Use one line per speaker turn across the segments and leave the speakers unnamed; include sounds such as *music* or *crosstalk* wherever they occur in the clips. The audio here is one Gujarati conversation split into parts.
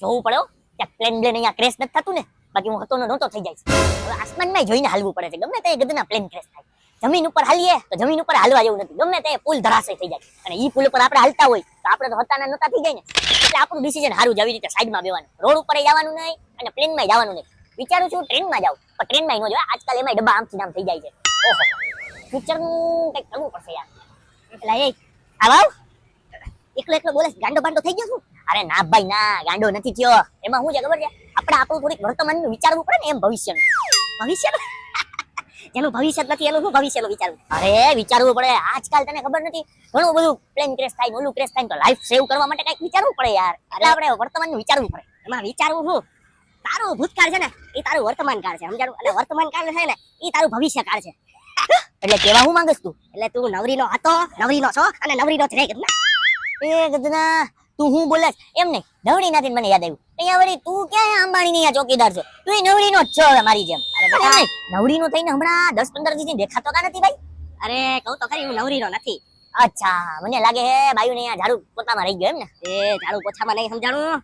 જોવું પડે ત્યાં પ્લેન બ્લેન અહીંયા ક્રેશ નથી થતું ને. બાકી હું હતો ને નહોતો થઈ જાય હવે આસમાનમાં જોઈને હાલવું પડે છે. ગમે તે ગદના પ્લેન ક્રેશ થાય. જમીન ઉપર હાલીએ તો જમીન ઉપર હાલવા જેવું નથી. ગમે તે પુલ ધરાશય થઈ જાય. અને એ પુલ ઉપર આપણે હાલતા હોય તો આપણે તો હતા ના નહોતા થઈ જાય ને. એટલે આપણું ડિસિઝન સારું જ આવી રીતે સાઈડમાં બેવાનું. રોડ ઉપર જવાનું નહીં અને પ્લેનમાં જવાનું નહીં. વિચારું છું ટ્રેનમાં જાઉં. પણ ટ્રેનમાં ન આજકાલ એમાં ડબ્બા આમથી આમ થઈ જાય છે. ઓહો. ફ્યુચરનું કંઈક કરવું પડશે યાર. એટલે એ, આવ એકલો એકલો બોલે ગાંડો બાંડો થઈ ગયો છું. અરે ના ભાઈ, ના, ગાંડો નથી થયો. એમાં શું છે ખબર છે? આપણે આપણું થોડીક વર્તમાન વિચારવું પડે ને એમ ભવિષ્યનું. ભવિષ્યનું જેનું ભવિષ્ય *laughs* નથી, એનું શું ભવિષ્યનું વિચારવું? અરે, વિચારવું પડે. આજકાલ તને ખબર નથી, ઘણું બધું પ્લેન ક્રેશ થાય ઓલું ક્રેશ થાય તો લાઈફ સેવ કરવા માટે કંઈક વિચારવું પડે યાર. એટલે આપણે વર્તમાનનું વિચારવું પડે. એમાં વિચારવું શું? તારું ભૂતકાળ છે ને, એ તારું વર્તમાન કાળ છે, સમજાણું? અને વર્તમાન કાળ છે ને, એ તારું ભવિષ્ય કાળ છે. *laughs* એટલે કેવા હું માંગસ તું? એટલે તું નવરીનો હતો, નવરીનો છો અને નવરીનો જ રહે એ ગદના તું હું બોલે એમ નહીં. નવરી નથી મને યાદ આવ્યું. અહીંયા વળી તું ક્યાં અંબાણી ની ચોકીદાર છો? તું એ જ છો મારી જેમ. અરે નો થઈને હમણાં દસ પંદર દિવસ દેખાતો કા નથી ભાઈ? અરે કહું તો ખરી હું નવરીનો નથી. અચ્છા મને લાગે હે બાયુ ને ઝાડુ પોતામાં રહી ગયો એમ ને? એ ઝાડુ પોછામાં નહીં સમજાણું.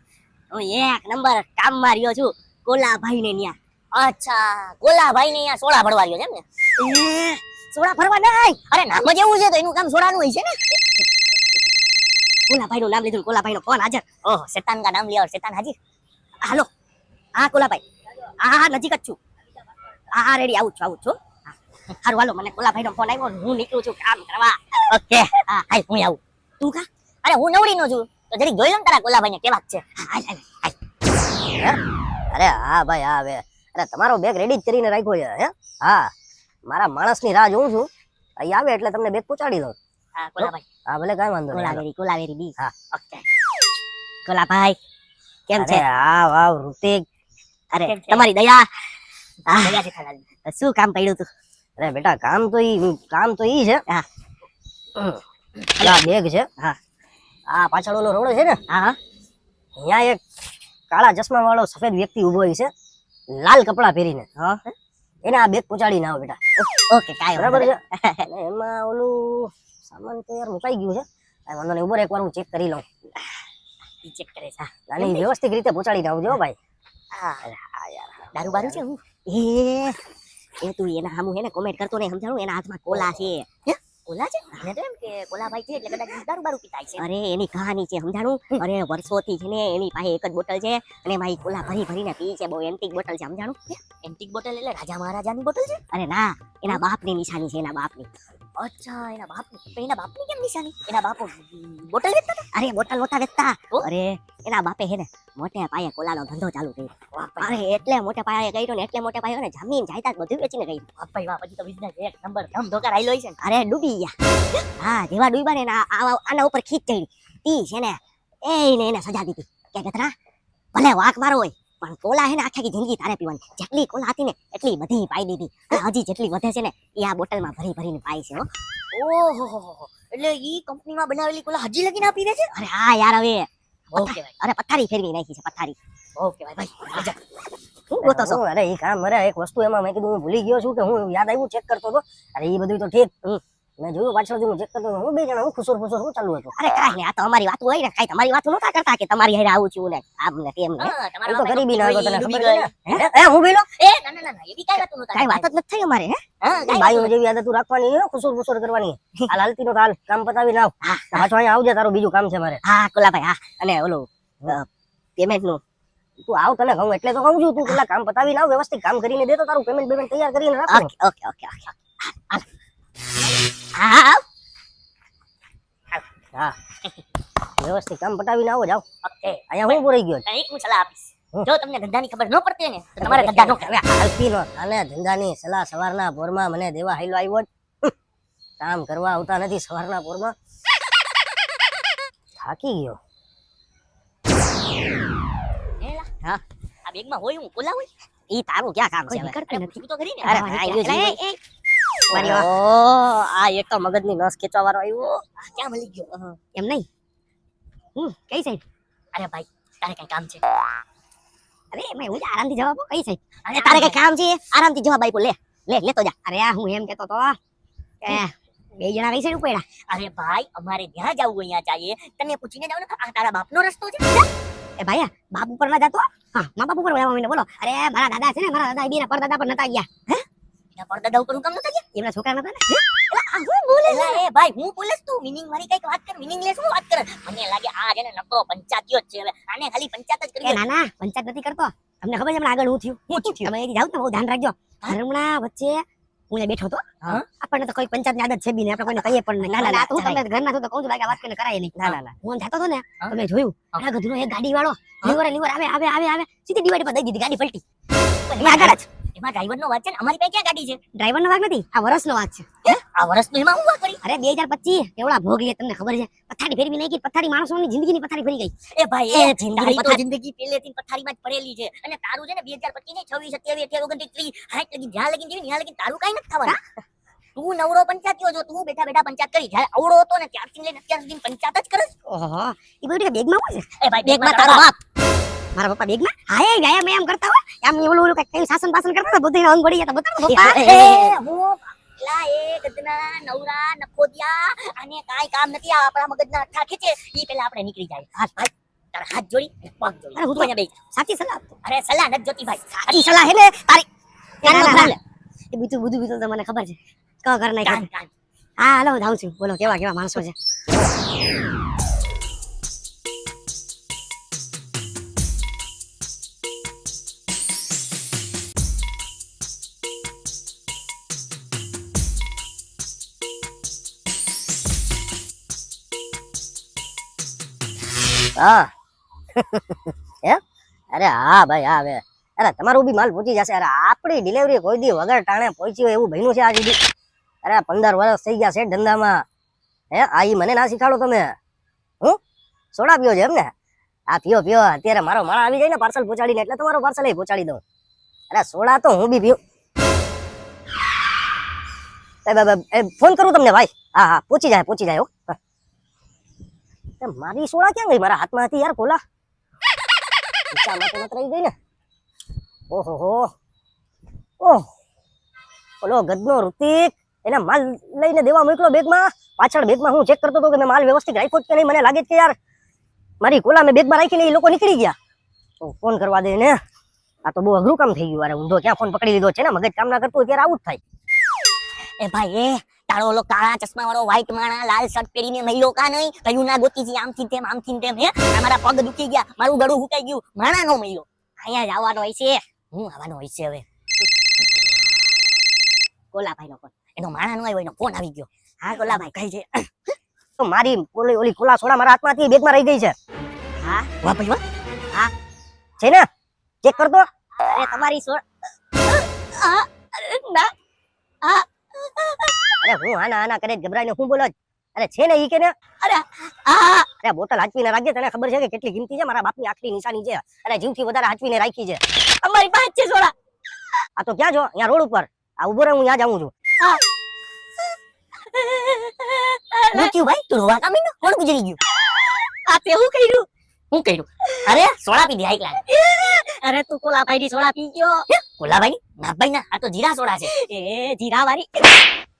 હું એક નંબર કામમાં રહ્યો છું કોલા ભાઈ ને ન્યા. અચ્છા કોલા ભાઈ ને અહીંયા સોડા ભરવા રહ્યો છે એમ ને? સોળા ભરવા નહીં. અરે નામ જ એવું છે તો એનું કામ સોડાનું હોય છે ને? કોલાભાઈ નું નામ લીધું કોલાભાઈ નો ફોન હાજર? ઓહો શેતાન કા નામ लिया શેતાન હાજી. હાલો હા કોલાભાઈ. હા હા નજીક જ છું. હા હા રેડી આવું છું આવું છું હારું હાલો મને કોલાભાઈ નો ફોન આવ્યો હું નીકળું છું કામ કરવા. ઓકે હા હાલ હું આવું. તું કા? અરે હું નવરી નો છું. તો જરીક જોઈ લો તારા કોલાભાઈ ને કેવા છે.
અરે હા ભાઈ હા હવે. અરે તમારો બેગ રેડી જ કરીને રાખ્યો છે હે? હા. મારા માણસની રાહ જોઉં છું. અહીં આવે એટલે તમને બેગ પહોંચાડી દઉં.
હા કોલાભાઈ.
હા ભલે કઈ વાંધો
કોલાવેરી કોલાવેરી બી
હા.
ઓકે. કોલાભાઈ કેમ છે?
હા વાવ ઋતિક.
અરે તમારી દયા. દયા છે ખાલી. શું કામ પડ્યું તું?
અરે બેટા કામ તો ઈ કામ તો ઈ છે.
હા.
આ બેગ છે.
હા.
આ પાછળ રોડો રોડ છે ને?
હા. હા
અહીંયા એક કાળા ચશ્મા વાળો સફેદ વ્યક્તિ ઊભો હોય છે. લાલ કપડા પહેરીને.
હા.
એને આ બેગ પહોંચાડીને આવો બેટા.
ઓકે કાંઈ
બરાબર છે? એમાં ઓલું સામાન તો યાર મુકાઈ ગયું છે. કાંઈ વાંધો નહીં ઊભો એકવાર હું ચેક કરી લઉં.
ચેક કરે છે.
અને વ્યવસ્થિત રીતે પહોંચાડી દઉં જો ભાઈ.
હા. હા યાર દારૂ બારૂ છે હું? એ એ તું એના સામું હે ને કોમેન્ટ કરતો ને સમજાણું? એના હાથમાં કોલા છે? કોલા છે? મને તો એમ કે કોલા ભાઈ છે એટલે કદાચ દારૂ બારૂ પીતા છે અરે એની કહાની છે સમજાણું? અરે વર્ષોથી છે ને એની પાસે એક જ બોટલ છે અને ભાઈ કોલા ભરી ભરીને પી છે બહુ એન્ટિક બોટલ છે સમજાણું? એન્ટિક બોટલ એટલે રાજા મહારાજાની બોટલ છે? અરે ના એના બાપની નિશાની છે એના બાપની. અચ્છા એના બાપ એના બાપની કેમ નિશાની? એના બાપો બોટલ વેચતા અરે બોટલ નહોતા વેચતા. અરે એના બાપે હે ને મોટે પાયે કોલાનો ધંધો ચાલુ કર્યો. અરે એટલે મોટે પાયે કર્યો ને એટલે મોટે પાયે ને જમીન જાયદાદ બધું વેચીને ગઈ. ભાઈ વાહ પછી તો બિઝનેસ એક નંબર ધમ ધોકાર આઈલો છે અરે ડૂબી ગયા. હા જેવા ડૂબ્યા ને આ- આના ઉપર ખીચ ચડી. તી છે ને એને એને સજા દીધી. કે ગધરા ભલે વાક મારો હોય પણ કોલા હે ને આખી જિંદગી તારે પીવાની. જેટલી કોલા હતી ને એટલી બધી પાઈ દીધી. અને હજી જેટલી વધે છે ને એ આ બોટલમાં ભરી ભરીને પાઈ છે હો. ઓહો એટલે ઈ કંપનીમાં બનાવેલી કોલા હજી લગીને આપી દે છે? અરે હા યાર હવે. ઓકે અરે પથારી ફેરવી નાખી છે પથારી. ઓકે ભાઈ ભાઈ શું ગોતો છો?
અરે ઈ કામ અરે એક વસ્તુ એમાં મેં કીધું હું ભૂલી ગયો છું કે હું યાદ આવ્યું ચેક કરતો હતો. અરે ઈ બધું તો ઠીક. મેં જોયું પાછળ હું ચેક કરતો હું બે જણા હું ખુસુર ખુસુર હું ચાલુ હતો.
અરે કાંઈ નહીં આ તો અમારી વાત હોય ને કાંઈ તમારી વાત નહોતા કરતા કે તમારી હારે આવું છું ને આમ ને તેમ ને
તો ગરીબી ના તને ખબર છે હે? ભીલો
એ ના ના ના એવી કાંઈ વાત નહોતા કાંઈ વાત જ નથી થઈ અમારે હે?
ભાઈઓ જેવી આદત રાખવાની હે, ખુશોર ખુસુર કરવાની. *laughs* આ લાલતી નો હાલ કામ પતાવી નાવ.
હા,
પાછો અહીં આવજે તારું બીજું કામ છે મારે.
હા કોલાભાઈ હા. અને ઓલું પેમેન્ટનું
તું આવ તને કહું એટલે તો કહું છું તું પેલા કામ પતાવી નાવ વ્યવસ્થિત કામ કરીને દે તો તારું પેમેન્ટ પેમેન્ટ તૈયાર કરીને રાખો
ઓકે ઓકે ઓકે હા.
વ્યવસ્થિત કામ પટાવીને આવો જાવ
ઓકે.
અહીંયા હું પૂરી ગયો
એક હું સલાહ આપીશ જો તમને ધંધાની ખબર ન પડતી ને તો તમારે ધંધા ન કરવા
અલ્પી નો અને ધંધાની સલાહ સવારના પોરમાં મને દેવા હાઈલો આવ્યો જ. કામ કરવા આવતા નથી સવારના પોરમાં થાકી ગયો.
હા. આ બેગમાં હોય હું કોલા હોય ઈ તારું ક્યાં કામ છે
નીકળતું
નથી. તું તો કરી ને
અરે,
મારી વાત.
ઓહ, આ એક તો મગજની નસ ખેંચવા વાળો આવ્યો
ક્યાં મળી ગયો? એમ નહીં? કઈ સાઈડ અરે ભાઈ તારે કઈ કામ છે? અરે મેં હું આરામથી જવાબ કઈ સાઈડ અરે તારે કઈ કામ છે? આરામથી જવાબ આપ્યો લે લે લેતો જા. અરે આ હું એમ કેતો તો કે બે જણા કઈ સાઈડ ઉપડ્યા અરે ભાઈ અમારે ત્યાં જવું અહીંયા ચાહીએ તને પૂછીને જાવ ને આ તારા બાપનો રસ્તો છે.
એ ભાઈ બાપ ઉપર ના જાતો? હા મા બાપ ઉપર માંડ્યો, બોલો. અરે મારા દાદા છે ને મારા દાદા બીના પરદાદા પર નતા ગયા.
એના પરદાદા ઉપર કામ નતા ગયા
એમના છોકરા નતા ને
એલા એ ભાઈ હું બોલેસ તું? મીનિંગ મારી કંઈક વાત કર મીનિંગલેસ હું વાત કર? મને લાગે આ છે ને પંચાયતીઓ જ છે હવે. આને ખાલી પંચાયત જ કરી
ના ના પંચાયત નથી કરતો. તમને ખબર છે હમણાં આગળ હું થયું?
હું થયું?
તમે અહીંથી જાવ ને બહુ ધ્યાન રાખજો. હમણાં વચ્ચે હું અહીંયા બેઠો હતો. આપણને તો કોઈ પંચાયતની આદત છે બી નહીં. આપણે કોઈને કહીએ પણ નહીં.
ના, ના,
હું છો તો કહું છું બાકી વાત કરીને કરાય નહીં.
ના, ના, ના.
હું જાતો હતો ને તમે જોયું? આ ગધુનો એક ગાડી વાળો લીવર લીવર આવે આવે આવે આવે. સીધી ડિવાઈડ પર દઈ દીધી ગાડી પલટી. આગળ જ.
એમાં ડ્રાઈવર નો વાત છે ને અમારી પાસે ક્યાં ગાડી છે?
ડ્રાઈવર નો વાગ નથી આ વર્ષનો વાત છે.
આ વર્ષનું એમાં હું વાત કરી?
અરે બે હજાર પચીસ એવડા ભોગ લે તમને ખબર છે? પથારી ફેરવી નાખી પથારી માણસોની જિંદગીની પથારી ફરી ગઈ.
એ ભાઈ
એ જિંદગી
તો જિંદગી પહેલેથી પથારીમાં જ પડેલી છે. અને તારું છે ને 2025 ને 26 27 28 29 30 60 લગી જ્યાં લગી જેવી ત્યાં લગી તારું કાઈ નથી ખબર તું નવરો પંચાયત કયો છો તું બેઠા બેઠા પંચાયત કરી. જ્યારે અવળો હતો ને ત્યારથી લઈને અત્યાર સુધી પંચાયત જ કરે
ઓહો એ બધું બેગમાં હોય છે?
એ ભાઈ
બેગમાં તારો બાપ. મારા પપ્પા બેગમાં? હા એ વ્યાયામ એમ કરતા આમ ઓલું ઓલું કઈ કઈ શાસન પાસન કરતા બધું અંગ પડી હતા બતાવો પપ્પા
એ પેલા એ ગદના નવરા નખોદિયા અને કાઈ કામ નથી આ આપણા મગજના અઠા ખેંચે ઈ પેલા આપણે નીકળી જાય. હાથ. ભાઈ તારા હાથ જોડી અને પગ જોડી.
અરે હું
તો- બેસી
સાચી સલાહ
અરે સલાહ નથી જોતી ભાઈ.
સાચી સલાહ હે ને તારી. એ બીજું બધું બીજું તમને ખબર છે. ક કર નહીં હા હાલો જાઉં છું. બોલો કેવા કેવા માણસો છે? હા. *laughs* એમ? અરે હા ભાઈ, હા હવે. અરે તમારું બી માલ પહોંચી જશે. અરે આપણી ડિલિવરી કોઈ દી વગર ટાણે પહોંચી હોય એવું બન્યું છે આ સુધી. અરે પંદર વર્ષ થઈ ગયા છે ધંધામાં. હે, આ મને ના શીખાડો તમે. હું? સોડા પીઓ છે એમ ને આ પીઓ પીઓ. અત્યારે મારો માળા આવી જાય ને પાર્સલ પહોંચાડીને, એટલે તમારો પાર્સલ પહોંચાડી દઉં. અરે સોડા તો હું બી પીઉં. ફોન કરું તમને ભાઈ. હા હા, પહોંચી જાય પહોંચી જાય હો. હા. મારી સોળા ક્યાં ગઈ? મારા હાથમાં હતી યાર ખીચામાં રહી ગઈ ને. ઓહો હો. ઓહ ઓલો ગદનો ઋતિક, એને માલ લઈને દેવા મોકલો બેગમાં. પાછળ બેગમાં હું ચેક કરતો હતો કે મેં માલ વ્યવસ્થિત રાખ્યો કે નહીં? મને લાગે છે કે યાર, મારી કોલા મેં બેગમાં રાખીને એ લોકો નીકળી ગયા. તો ફોન કરવા દે ને. આ તો બહુ અઘરું કામ થઈ ગયું. અરે ઊંધો ક્યાં ફોન પકડી લીધો છે ને? મગજ કામ ના કરતું ત્યારે આવું જ થાય.
એ ભાઈ, એ તારો ઓલો કાળા ચશ્મા વાળો વ્હાઈટ માણા લાલ શર્ટ પહેરીને મહિલો કા નહીં? કયું ના ગોતી જી આમથી તેમ આમથી તેમ હે? મારા પગ દુખી ગયા મારું ગળું હુકાઈ ગયું માણા નો મહિલો. અહીંયા જ આવવાનો હોય છે. હું આવવાનો હોય છે હવે? કોલાભાઈ નો ફોન એનો માણા નો આવ્યો એનો ફોન આવી ગયો. હા કોલાભાઈ કઈ છે.
તો મારી ઓલી ઓલી કોલા સોડા મારા હાથમાંથી બેગમાં રહી ગઈ છે.
હા? વાહ ભાઈ વાહ.
છે ને? ચેક કરતો?
અરે તમારી સોડા ના.
અરે હું આના આના કરે ગભરાઈને હું બોલો અરે છે ને ઈ કે ને?
આ
અરે બોટલ હાચવીને રાખજે તને ખબર છે કે કેટલી કિંમતી છે? મારા બાપની આખરી નિશાની છે. અને જીવથી વધારે હાચવીને રાખી છે.
અમારી પાસે છે સોડા.
આ તો ક્યાં છો? અહીંયા રોડ ઉપર. આ ઊભો રહે હું ત્યાં જાઉં છું.
હું. ભાઈ? તું રોવા કામી કોણ ગુજરી ગયું? આ તે હું કર્યું? હું કર્યું? અરે સોડા પી દે એકલા
અરે તું કોલાભાઈ ની સોડા પી ગયો.
કોલાભાઈ ના ભાઈ ના આ તો જીરા સોડા છે.
એ જીરા વાળી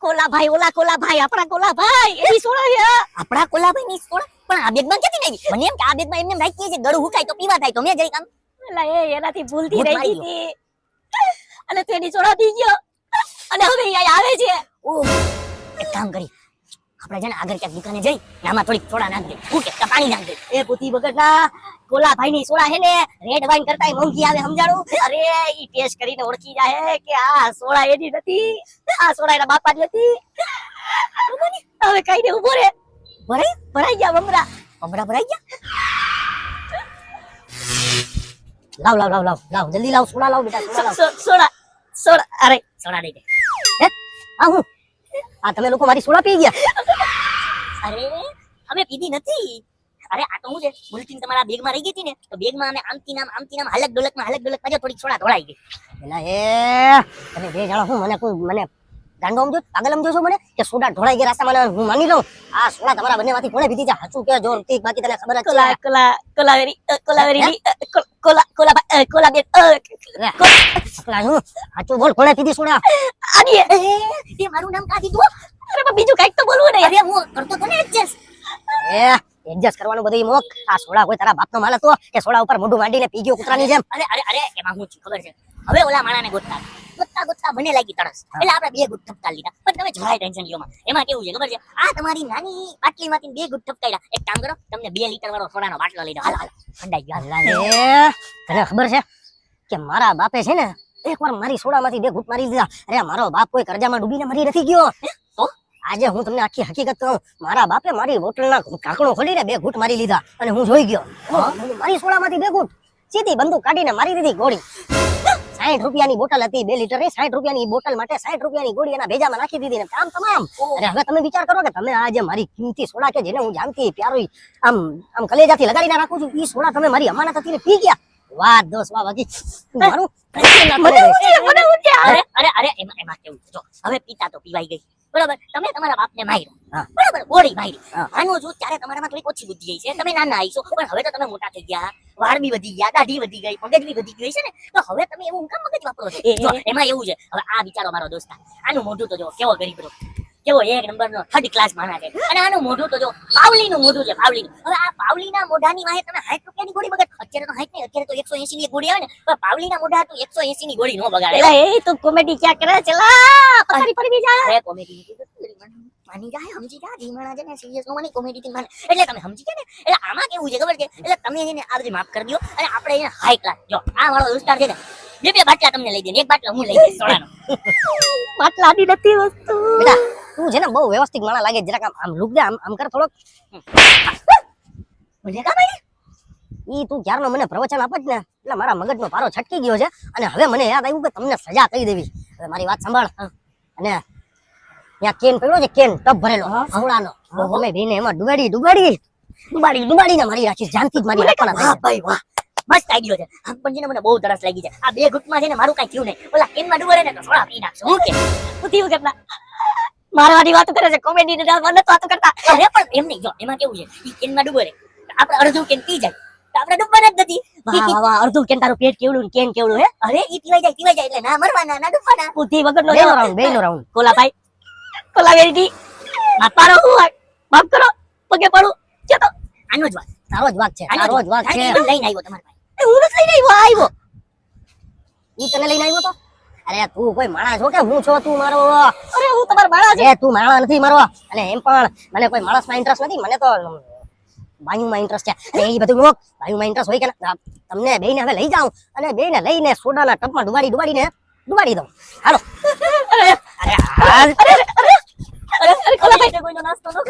કોલાભાઈ ઓલા કોલાભાઈ આપણા કોલાભાઈ એની સોડા છે.
આપણા કોલાભાઈ ની સોડા પણ આ બેગમાં ક્યાંથી આવી મને એમ કે આ બેગમાં એમને એમ રાખીએ છે ગળું હુકાય તો પીવા થાય તો મેં જઈ કામ
એલા એ એનાથી
ભૂલતી
રહી ગઈ હતી. અને તેની સોડા પી ગયો. અને હવે અહીંયા આવે છે.
ઓ એક કામ કરી. આપણે છે ને આગળ ક્યાંક દુકાને જઈ ને આમાં થોડીક સોડા નાખ દે હું કે પાણી નાખ દે.
એ બુદ્ધિ કોલા ભાઈ ની સોડા હે ને રેડ વાઇન કરતા મોંઘી આવે સમજાણું? અરે ઈ ટેસ્ટ કરીને ઓળખી જાય કે આ સોડા એની નથી આ સોડા એના બાપા ની હતી હવે કઈ ને ઊભો રે. ભરાઈ ભરાઈ ગયા બમરા
બમરા ભરાઈ ગયા?
લાવ લાવ લાવ લાવ લાવ જલ્દી લાવ સોડા લાવ બેટા સોડા લાવ.
સોડા સોડા અરે. સોડા દઈ હે?
આ હું આ તમે લોકો મારી સોડા પી ગયા.
અરે અમે પીધી નથી. અરે આ તો હું છે બુલેટિન તમારા બેગમાં રહી ગઈ હતી ને તો બેગમાં અમે આમથી નામ આમથી નામ હાલક ડોલકમાં હાલક ડોલકમાં થોડીક સોડા ઢોળાઈ ગઈ.
એટલે એ તમે બે જણા હું મને કોઈ મને ગાંડો સમજો પાગલ સમજો છો મને? કે સોડા ઢોળાઈ ગયા રાસ્તા મને હું માની લઉં? આ સોડા તમારા બંને માંથી પીધી છે? હાચું કે જો ઋતિક બાકી તને ખબર છે.
કોલા કોલા કોલાવેરી કોલાવેરી કોલા કોલા કોલા બે
લે, અકલા હું. હાચું બોલ કોણે પીધી સોડા?
આની એ મારું નામ કાઢી દીધું અરે પણ બીજું કંઈક તો બોલવું નહીં અરે હું કરતો તો ને એડજસ્ટ
એ એડજસ્ટ કરવાનું બધું મોક. આ સોડા કોઈ તારા બાપનો માલ હતો? કે સોડા ઉપર મોઢું માંડીને પી ગયો કૂતરાની જેમ?
અરે અરે અરે એમાં હું ખબર છે? હવે ઓલા માણાને ગોતતા ગોતતા ગોતતા મને લાગી તરસ. એટલે આપણે બે ગુટ ઠપકા લીધા. પણ તમે જરાય ટેન્શન લ્યો એમાં કેવું છે ખબર છે? આ તમારી નાની બાટલીમાંથી બે ગુટ ઠપકાયડા એક કામ કરો તમને બે લીટર વાળો સોડાનો બાટલો લઈ દો હાલ હાલ. ઠંડાઈ ગયો હાલ.
તને ખબર છે કે મારા બાપે છે ને એકવાર મારી સોડામાંથી બે ઘૂંટ મારી દીધા. અરે મારો બાપ કોઈ કરજામાં ડૂબીને મરી નથી ગયો.
તો?
આજે હું તમને આખી હકીકત કહું. મારા બાપે મારી બોટલના કાકણો ખોલીને બે ઘૂંટ મારી લીધા. અને હું જોઈ ગયો. મારી સોડામાંથી બે ઘૂંટ સીધી બંદૂક કાઢીને મારી દીધી ગોળી. સાઠ રૂપિયાની બોટલ હતી બે લીટરની સાઠ રૂપિયાની બોટલ માટે સાઠ રૂપિયાની ગોળી એના ભેજામાં નાખી દીધી ને કામ તમામ. અરે હવે તમે વિચાર કરો કે તમે આ જે મારી કિંમતી સોડા કે જેને હું જાણતી પ્યારી આમ આમ કલેજાથી લગાડીને રાખું છું એ સોડા તમે મારી અમાનત હતી ને પી ગયા. વાહ દોસ્ત વાહ બાકી મારું?
મને મને. અરે અરે અરે એમાં એમાં કેવું જો હવે પિતા તો પીવાઈ ગઈ. બરાબર? તમે તમારા બાપને માર્યો.
હા.
બરાબર? ગોળી મારી.
હા.
માનવું છું ત્યારે તમારામાં થોડીક ઓછી બુદ્ધિ છે. તમે નાના આવીશો પણ હવે તો તમે મોટા થઈ ગયા. વાળ બી વધી ગયા દાઢી વધી ગઈ મગજ બી વધી ગઈ છે ને? તો હવે તમે એવું કામ મગજ વાપરો છો. એમાં એવું છે હવે આ વિચારો મારો દોસ્ત આનું મોઢું તો જો કેવો ગરીબ રો કેવો એક નંબરનો થર્ડ ક્લાસ માણા છે. અને આનું મોઢું તો જો પાવલીનું મોઢું છે પાવલીનું. હવે આ પાવલીના મોઢાની વાહે તમે 60 રૂપિયાની ગોળી બગાડ. અત્યારે તો 60 નહીં અત્યારે તો 180 ની ગોળી આવે ને પાવલી પાવલીના મોઢા તો 180 ની ગોળી નો બગાડે.
એ તું કોમેડી ક્યાં કરે ચલા પથારી પર બી જા
અરે કોમેડી માની જાય સમજી ગયા? ધીમાણા છે ને સિરિયસ નો માની કોમેડી થી મને. એટલે તમે સમજી ગયા ને? એટલે આમાં કેવું છે ખબર છે? એટલે તમે એને આ બધી માફ કરી દો અને આપણે એને હાઈ ક્લાસ જો આ મારો દોસ્તાર છે ને બે બે બાટલા તમને લઈ દે એક બાટલો હું લઈ દઈશ સોડાનો. *laughs*
માટલાની નથી વસ્તુ. બેટા તું છે ને બહુ વ્યવસ્થિત માણા લાગે જરાક આમ આમ લુક દે આમ આમ કર થોડોક.
બોલે કા ભાઈ
ઈ તું ક્યારનો મને પ્રવચન આપે છે ને? એટલે મારા મગજનો પારો છટકી ગયો છે. અને હવે મને યાદ આવ્યું કે તમને સજા કહી દેવી. હવે મારી વાત સાંભળ અને ત્યાં કેન પેલો છે? કેન ટબ ભરેલો. હવડાનો અમે ભીને એમાં ડુબાડી ડુબાડી. ડુબાડી ડુબાડીને મારી રાખી. જાનથી જ મારી રાખવાના
વાહ ભાઈ વાહ. મસ્ત આઈડિયો છે. આમ પણ મને બહુ તરસ લાગી છે. આ બે ઘૂંટમાં છે ને મારું કાંઈ થયું નહીં. ઓલા કેનમાં ડૂબે ને તો થોડા પી નાખશું. હું કે?
થયું કેટલા મારવાની વાતો કરે છે. કોમેડી ને મને વાતો કરતા.
અરે પણ એમ નહીં. જો એમાં કેવું છે? ઈ કેનમાં ડૂબે રે આપણે અડધું કેન પી જાય. આપણે ડૂબવાના જ નથી.
વાહ વાહ અડધું કેન તારું પેટ કેવડું કેન કેવડું હે?
અરે ઈ પીવાઈ જાય પીવાઈ જાય. એટલે ના મરવાના ના ડૂબવાના.
બુદ્ધિ વગર નો રાઉન્ડ બેનો રાઉન્ડ
કોલા ભાઈ
કોલા વેરીટી મારો હું માફ કરો પગે પડું છે તો
આનો જ વાત
તારો જ વાક છે તારો જ વાક છે.
લઈને આવ્યો તમારા ભાઈ.
હું નથી લઈને આવ્યો આવ્યો. ઈ તને લઈને આવ્યો તો? અરે તું કોઈ માણસ છો કે હું છો તું મારો? અરે હું તમારો માણસ છે. તું માણસ નથી મારો. અને એમ પણ મને કોઈ માણસમાં ઇન્ટરેસ્ટ નથી મને તો બાયુમાં ઇન્ટરેસ્ટ છે. અને એ બધું મોક. બાયુમાં ઇન્ટરેસ્ટ હોય કે ના, તમને બેને હવે લઈ જાઉં. અને બેયને લઈને સોડાના ટપમાં ડુબાડી ડુબાડીને ડુબાડી દઉં. હાલો. અરે અરે.
અરે Kalakay na gawin yung nasa tunog.